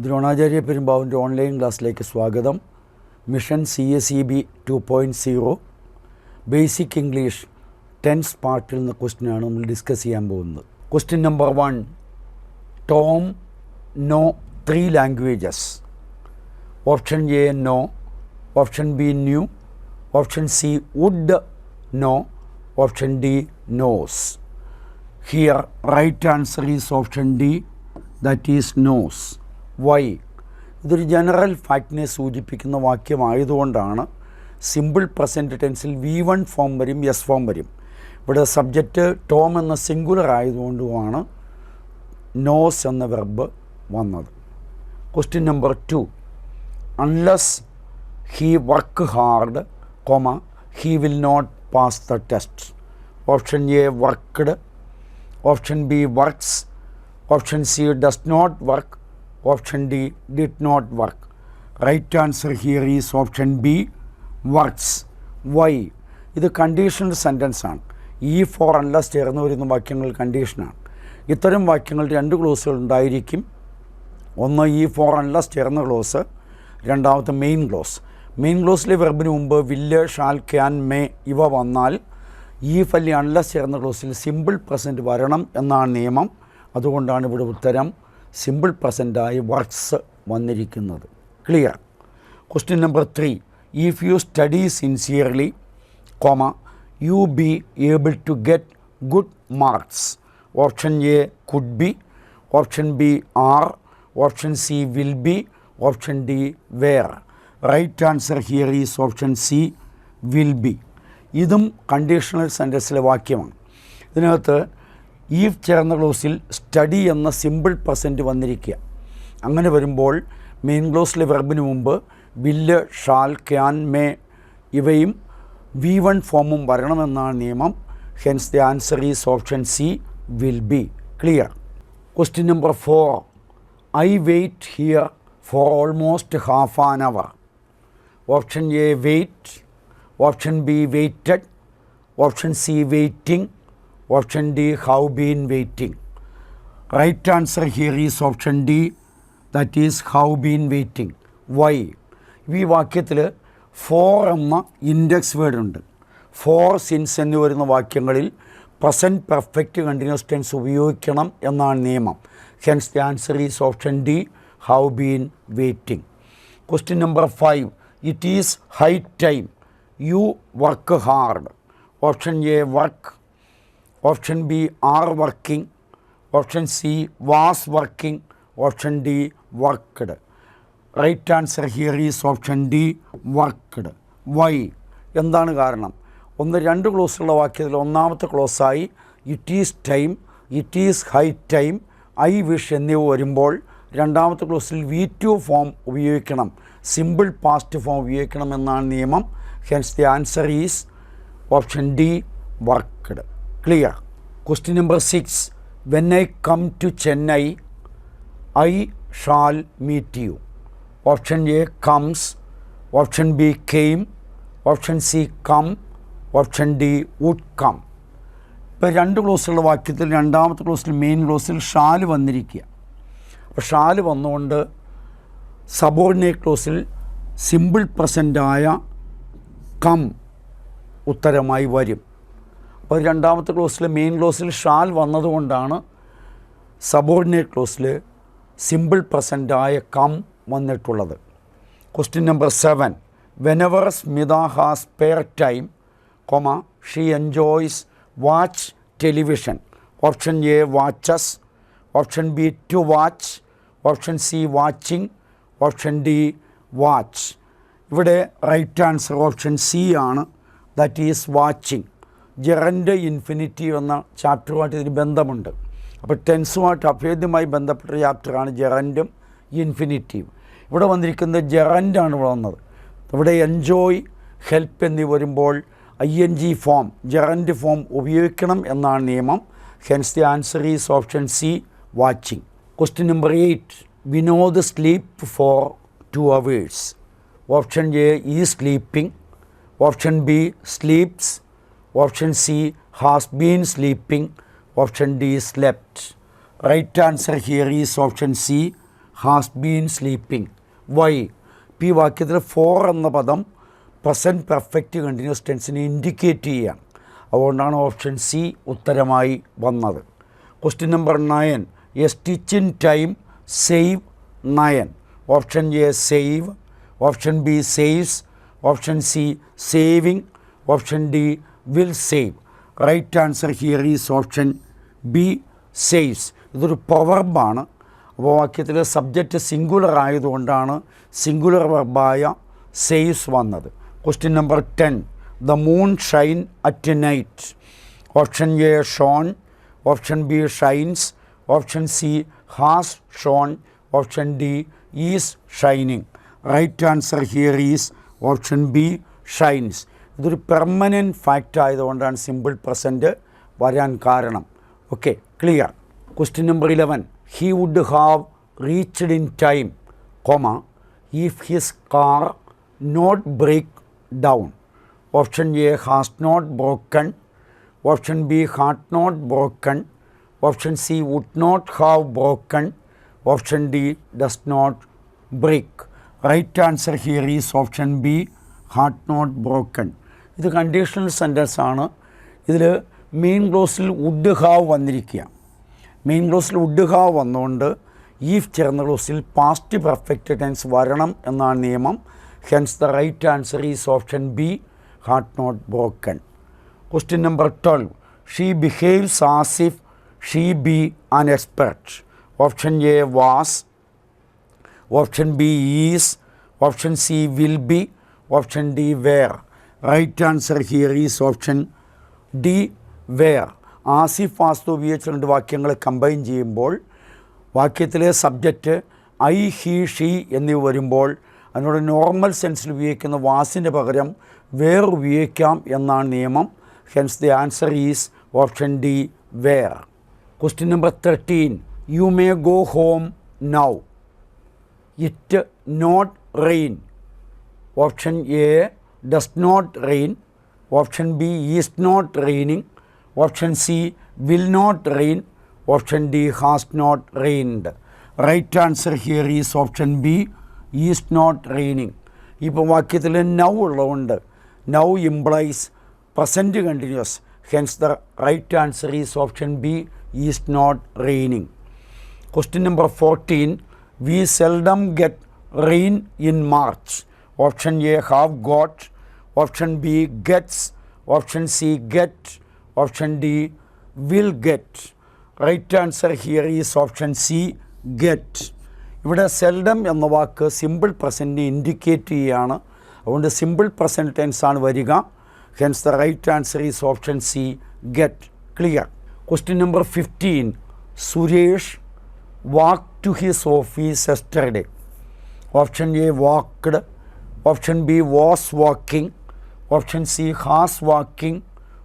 Dronacharya പെരുമ്പാവിന്റെ online ക്ലാസ്സിലേക്ക് സ്വാഗതം. Mission C S E B two point zero basic English tense പാർട്ടിൽ നിന്ന് ക്വസ്റ്റ്യനാണ് നമ്മൾ ഡിസ്കസ് ചെയ്യാൻ പോകുന്നത്. Question number one Tom know three languages. Option A know. Option B knew. Option C would know. Option D knows. Here right answer is option D that is knows. Why. ഇതൊരു general ഫാക്റ്റിനെ സൂചിപ്പിക്കുന്ന വാക്യമായതുകൊണ്ടാണ് simple present ടെൻസിൽ V one form വരും S form വരും. ഇവിടെ subject Tom എന്ന singular ആയതുകൊണ്ടുമാണ് നോസ് എന്ന വെർബ് വന്നത്. Question number two. Unless he work hard comma he will not pass the test option A worked option B works option C does not work option D did not work. Right answer here is option B works. Why. ഇത് conditional sentence ആണ്. ഈ four unless ചേർന്ന് വരുന്ന വാക്യങ്ങൾ കണ്ടീഷനാണ് ഇത്തരം വാക്യങ്ങൾ രണ്ട് ക്ലോസുകൾ ഉണ്ടായിരിക്കും. ഒന്ന് ഈ ഫോർ അൺലസ് ചേർന്ന ക്ലോസ് രണ്ടാമത്തെ മെയിൻ ക്ലോസ്. മെയിൻ ക്ലോസിലെ വെർബിന് മുമ്പ് വില്ല് ഷാൽ ക്യാൻ മേ ഇവ വന്നാൽ ഈ ഫല്ലി അൺലസ് ചേർന്ന ക്ലോസിൽ സിമ്പിൾ പ്രസന്റ് വരണം എന്നാണ് നിയമം. അതുകൊണ്ടാണ് ഇവിടെ ഉത്തരം. സിമ്പിൾ പ്രസന്റായി വർക്ക്സ് വന്നിരിക്കുന്നത്. Clear. Question number three. If you study sincerely comma you be able to get good marks option A could be option B or option C will be option D were right answer here is option C will be ഇതും conditional സെന്റൻസിലെ വാക്യമാണ്. ഇതിനകത്ത് ഈ ചേർന്ന ക്ലോസിൽ study എന്ന simple present വന്നിരിക്കുക. അങ്ങനെ വരുമ്പോൾ മെയിൻ ക്ലോസിലെ വെർബിന് മുമ്പ് വില്ല് ഷാൽ ക്യാൻ മേ ഇവയും വി വൺ ഫോമും വരണമെന്നാണ് നിയമം. Hence the answer is option C will be clear question number four I wait here for almost half an hour option A wait option B waited option C waiting option D have been waiting right answer here is option D that is have been waiting why ഈ വാക്യത്തിൽ four എന്ന index word ഉണ്ട്. For since എന്ന് വരുന്ന വാക്യങ്ങളിൽ present perfect continuous tense ഉപയോഗിക്കണം എന്നാണ് നിയമം. Hence the answer is option D have been waiting question number five it is high time you work hard option A work option B are working option C was working option D worked. Right answer here is option D worked. Why. എന്താണ് കാരണം? ഒന്ന് രണ്ട് ക്ലോസുള്ള വാക്യത്തിൽ ഒന്നാമത്തെ ക്ലോസായി it is time it is high time I wish എന്നിവ വരുമ്പോൾ രണ്ടാമത്തെ ക്ലോസിൽ വി ടു ഫോം ഉപയോഗിക്കണം. സിമ്പിൾ പാസ്റ്റ് ഫോം ഉപയോഗിക്കണം എന്നാണ് നിയമം. Hence the answer is option D worked. Clear. Question number six when I come to Chennai I shall meet you option A comes option B came option C come option D would come ഇപ്പോൾ രണ്ട് ക്ലോസുള്ള വാക്യത്തിൽ രണ്ടാമത്തെ ക്ലോസിൽ main ക്ലോസിൽ shall വന്നിരിക്കുക. അപ്പോൾ shall വന്നുകൊണ്ട് സബോർഡിനേറ്റ് ക്ലോസിൽ സിമ്പിൾ പ്രസന്റായ കം ഉത്തരമായി വരും. അപ്പോൾ രണ്ടാമത്തെ ക്ലോസിൽ മെയിൻ ക്ലോസിൽ ഷാൽ വന്നതുകൊണ്ടാണ് സബോർഡിനേറ്റ് ക്ലോസിൽ സിമ്പിൾ പ്രസന്റായ കം വന്നിട്ടുള്ളത്. Question number seven whenever Smitha has spare time comma she enjoys watch television option A watches option B to watch option C watching option D watch ഇവിടെ right answer option C ആണ്. That is watching gerund infinitive എന്ന ചാപ്റ്ററുമായിട്ട് ഇതിന് ബന്ധമുണ്ട്. അപ്പോൾ ടെൻസുമായിട്ട് അഭേദ്യമായി ബന്ധപ്പെട്ട ചാപ്റ്ററാണ് ജെറന്റും ഇൻഫിനിറ്റിയും ഇവിടെ വന്നിരിക്കുന്നത് ജെറന്റാണ് ഇവിടെ വന്നത്. ഇവിടെ എൻജോയ് ഹെൽപ്പ് എന്നിവ വരുമ്പോൾ I N G form gerund form ഉപയോഗിക്കണം എന്നാണ് നിയമം. Hence the answer is option C watching question number eight Vinod sleep for two hours option A is sleeping option B sleeps option C has been sleeping option D slept right answer here is option C has been sleeping why ഇപ്പോൾ ഈ വാക്യത്തിൽ four എന്ന പദം present perfect continuous ടെൻസിനെ indicate ചെയ്യുകയാണ് അതുകൊണ്ടാണ് option C ഉത്തരമായി വന്നത്. Question number nine a stitch in time save nine option A save option B saves option C saving option D will save right answer here is option B saves ഇതൊരു പ്രൊവർബാണ് അപ്പോൾ വാക്യത്തിൽ subject singular ആയതുകൊണ്ടാണ് singular വെർബായ saves വന്നത്. Question number ten the moon shine at night option A shone option B shines option C has shone option D is shining right answer here is option B shines ഇതൊരു permanent fact ആയതുകൊണ്ടാണ് simple present വരാൻ കാരണം. Okay clear question number eleven he would have reached in time comma if his car not break down option A has not broken option B had not broken option C would not have broken option D does not break right answer here is option B had not broken ഇത് conditional sentence ആണ്. ഇതിൽ main ക്ലോസിൽ would have വന്നിരിക്കുക. Main ക്ലോസിൽ would have വന്നുകൊണ്ട് if ചേർന്ന ക്ലോസിൽ past perfect tense വരണം എന്നാണ് നിയമം. Hence the right answer is option B had not broken question number twelve she behaves as she be an expert option A was option B is option C will be option D were right answer here is option D were as if as though ഉപയോഗിച്ച് രണ്ട് വാക്യങ്ങൾ combine ചെയ്യുമ്പോൾ വാക്യത്തിലെ subject I he she എന്നിവ വരുമ്പോൾ അതിനോട് normal സെൻസിൽ ഉപയോഗിക്കുന്ന വാസിന്റെ പകരം വേർ ഉപയോഗിക്കാം എന്നാണ് നിയമം. Hence the answer is option D were question number thirteen you may go home now it not rain option A Does not rain option B is not raining option C will not rain option D has not rained right answer here is option B is not raining ഇപ്പോൾ വാക്യത്തിൽ now ഉള്ളതുകൊണ്ട് now implies present continuous hence the right answer is option B is not raining Question number 14. We seldom get rain in March. Option A have got option B gets option C get option D will get right answer here is option C get ഇവിടെ seldom എന്ന വാക്ക് simple പ്രസന്റിനെ indicate ചെയ്യുകയാണ് അതുകൊണ്ട് simple present tense ആണ് വരിക. Hence the right answer is option C get clear question number fifteen Suresh walk to his office yesterday option A walked option B was walking option C has walking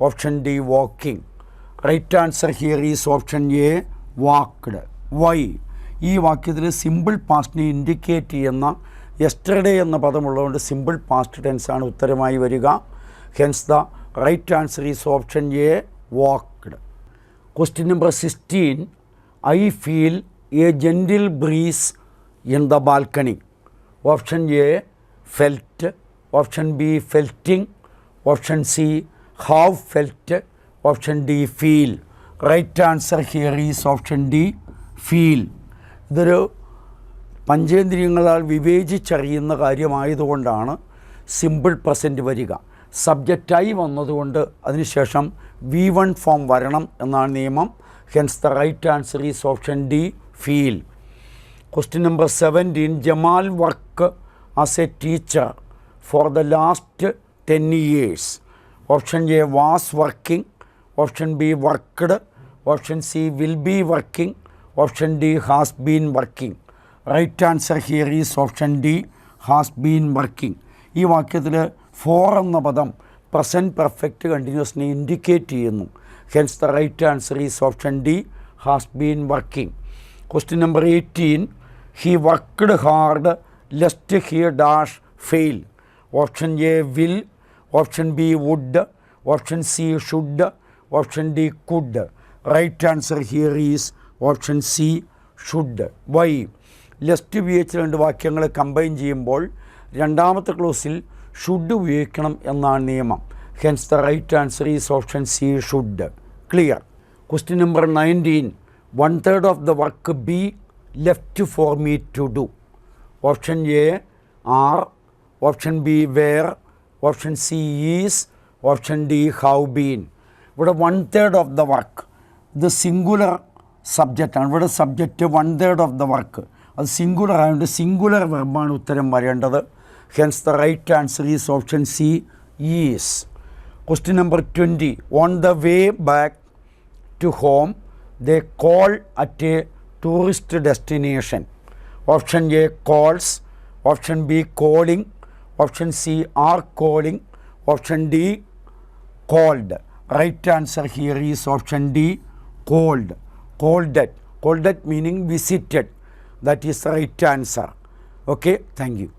option D walking. Right answer here is option A walked. Why. ഈ വാക്യത്തിൽ simple പാസ്റ്റിനെ indicate ചെയ്യുന്ന yesterday എന്ന പദമുള്ളതുകൊണ്ട് simple past ടെൻസാണ് ഉത്തരമായി വരിക. Hence the right answer is option A walked. Question number sixteen. I feel a gentle breeze in the balcony. Option A felt option B felting option C have felt option D feel right answer here is option D feel ഇതൊരു പഞ്ചേന്ദ്രിയങ്ങളാൽ വിവേചിച്ചറിയുന്ന കാര്യമായതുകൊണ്ടാണ് simple present വരിക. സബ്ജക്റ്റായി വന്നതുകൊണ്ട് അതിനുശേഷം V one form വരണം എന്നാണ് നിയമം. Hence the right answer is option D feel question number seventeen Jamal work as a teacher for the last ten years option A was working option B worked option C will be working option D has been working right answer here is option D has been working ഈ വാക്യത്തിൽ four എന്ന പദം present perfect കണ്ടിന്യൂസിനെ indicate ചെയ്യുന്നു. Hence the right answer is option D has been working question number eighteen he worked hard lest here dash fail option A will option B would option C should option D could right answer here is option C should why lest ഉപയോഗിച്ച് രണ്ട് വാക്യങ്ങൾ combine ചെയ്യുമ്പോൾ രണ്ടാമത്തെ ക്ലോസിൽ should ഉപയോഗിക്കണം എന്നാണ് നിയമം. Hence the right answer is option C should clear question number nineteen one third of the work be left for me to do option A are option B were option C is option D how been ഇവിടെ one third of the work ഇത് singular സബ്ജക്റ്റാണ് ഇവിടെ subject one third of the work അത് singular ആയതുകൊണ്ട് singular വെർബാണ് ഉത്തരം വരേണ്ടത്. Hence the right answer is option C is question number twenty on the way back to home, they call at a tourist destination. option A calls, option B calling, option C are calling, option D called. Right answer here is option D called, called that, called that meaning visited. That is the right answer. Okay, thank you.